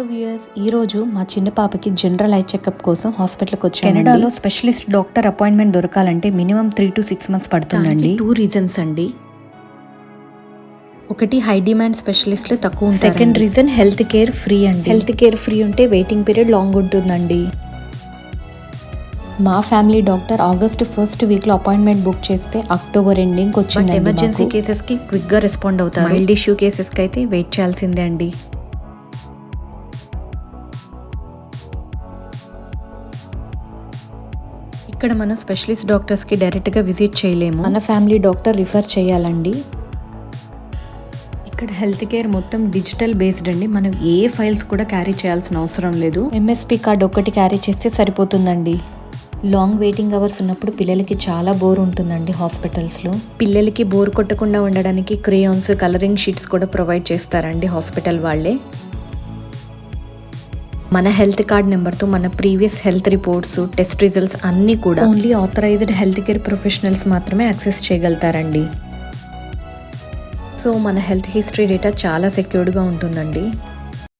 Hello viewers ఈ రోజు మా చిన్న పాపకి జనరల్ ఐ చెకప్ కోసం హాస్పిటల్కి వచ్చాను కెనడాలో స్పెషలిస్ట్ డాక్టర్ అపాయింట్మెంట్ దొరకాలంటే minimum three to six months పడుతుందండి. టూ రీజన్స్ అండి. ఒకటి హై డిమాండ్ స్పెషలిస్ట్లు తక్కువ second reason health care free అండి. హెల్త్ కేర్ ఫ్రీ ఉంటే వెయిటింగ్ పీరియడ్ లాంగ్ ఉంటుందండి. మా ఫ్యామిలీ డాక్టర్ ఆగస్ట్ ఫస్ట్ వీక్లో అపాయింట్మెంట్ బుక్ చేస్తే అక్టోబర్ ఎండింగ్ వచ్చింది ఎమర్జెన్సీ కేసెస్కి క్విక్గా రెస్పాండ్ అవుతారు. మైల్డ్ ఇష్యూ కేసెస్కి అయితే వెయిట్ చేయాల్సిందే అండి. ఇక్కడ మనం స్పెషలిస్ట్ డాక్టర్స్కి డైరెక్ట్గా విజిట్ చేయలేము. మన ఫ్యామిలీ డాక్టర్ రిఫర్ చేయాలండి. ఇక్కడ హెల్త్ కేర్ మొత్తం డిజిటల్ బేస్డ్ అండి. మనం ఏ ఫైల్స్ కూడా క్యారీ చేయాల్సిన అవసరం లేదు. ఎంఎస్పి కార్డ్ ఒక్కటి క్యారీ చేస్తే సరిపోతుందండి. లాంగ్ వెయిటింగ్ అవర్స్ ఉన్నప్పుడు పిల్లలకి చాలా బోర్ ఉంటుందండి హాస్పిటల్స్లో. పిల్లలకి బోర్ కొట్టకుండా ఉండడానికి క్రేయాన్స్ కలరింగ్ షీట్స్ కూడా ప్రొవైడ్ చేస్తారండి హాస్పిటల్ వాళ్ళే. మన హెల్త్ కార్డ్ నెంబర్తో మన previous health reports test results అన్నీ కూడా only authorized health care professionals మాత్రమే యాక్సెస్ చేయగలుగుతారండి. సో మన హెల్త్ హిస్టరీ డేటా చాలా సెక్యూర్డ్గా ఉంటుందండి.